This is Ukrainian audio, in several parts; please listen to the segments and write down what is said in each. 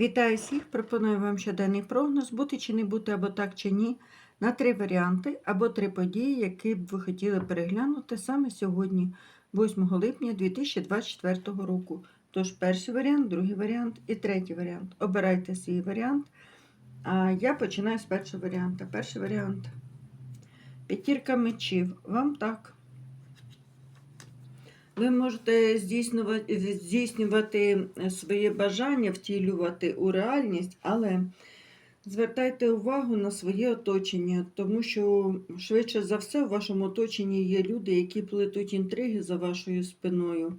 Вітаю всіх! Пропоную вам щоденний прогноз, бути чи не бути, або так чи ні, на три варіанти або три події, які б ви хотіли переглянути саме сьогодні, 8 липня 2024 року. Тож перший варіант, другий варіант і третій варіант. Обирайте свій варіант. А я починаю з першого варіанта. Перший варіант. П'ятірка мечів. Вам так. Ви можете здійснювати, здійснювати своє бажання, втілювати у реальність, але звертайте увагу на своє оточення, тому що швидше за все в вашому оточенні є люди, які плетуть інтриги за вашою спиною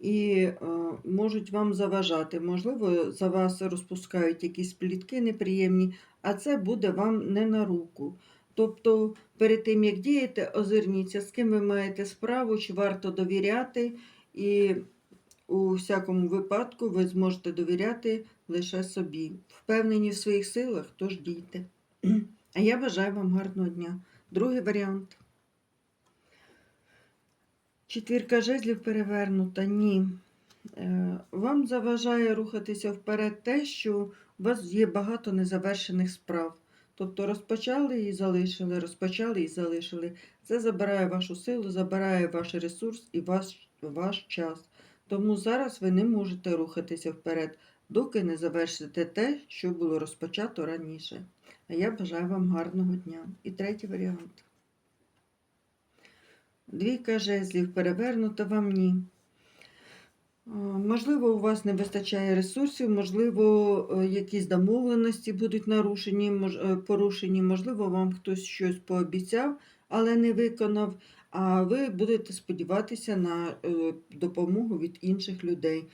і е, можуть вам заважати. Можливо, за вас розпускають якісь плітки неприємні, а це буде вам не на руку. Тобто, перед тим, як діяти, озирніться, з ким ви маєте справу, чи варто довіряти, і у всякому випадку ви зможете довіряти лише собі. Впевнені в своїх силах, тож дійте. А я бажаю вам гарного дня. Другий варіант. Четвірка жезлів перевернута. Ні. Е, Вам заважає рухатися вперед те, що у вас є багато незавершених справ. Тобто розпочали і залишили, розпочали і залишили. Це забирає вашу силу, забирає ваш ресурс і ваш, ваш час. Тому зараз ви не можете рухатися вперед, доки не завершите те, що було розпочато раніше. А я бажаю вам гарного дня. І третій варіант. Двійка жезлів перевернута вам ні. Можливо, у вас не вистачає ресурсів, можливо, е, якісь домовленості будуть нарушені, е, порушені, можливо, вам хтось щось пообіцяв, але не виконав, а ви будете сподіватися на е, допомогу від інших людей,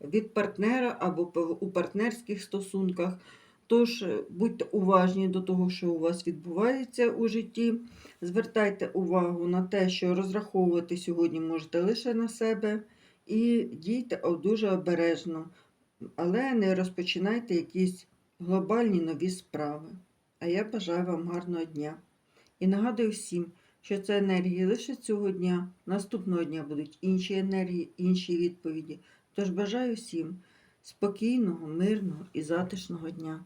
від партнера або у партнерських стосунках. Тож будьте уважні до того, що у вас відбувається у житті. Звертайте увагу на те, що розраховувати сьогодні можете лише на себе. І дійте дуже обережно, але не розпочинайте якісь глобальні нові справи. А я бажаю вам гарного дня. І нагадую всім, що це енергії лише цього дня, наступного дня будуть інші енергії, інші відповіді. Тож бажаю всім спокійного, мирного і затишного дня.